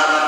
আমার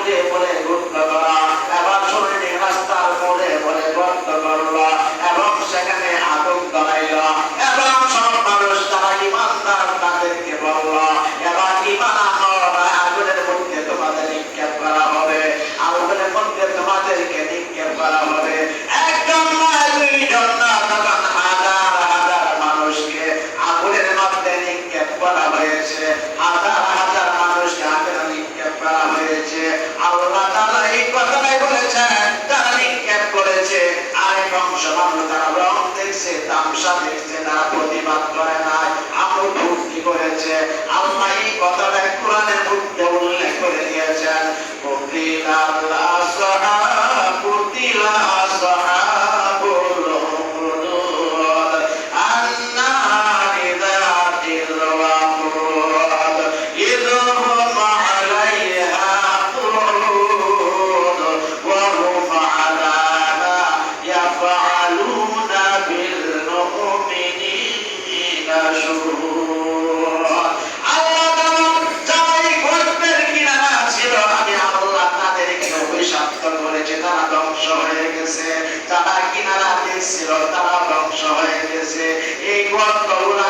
সহজে বলে গুণ করা যারা দেখছে প্রতিবাদ করে করেছে? আল্লাহ এই কথাটা কোরআনের মধ্যে উল্লেখ করে দিয়েছেন। আল্লাহ গেছে তারা কিনারা দিয়েছিল তারা ধ্বংস হয়ে গেছে। এই গর্তগুলা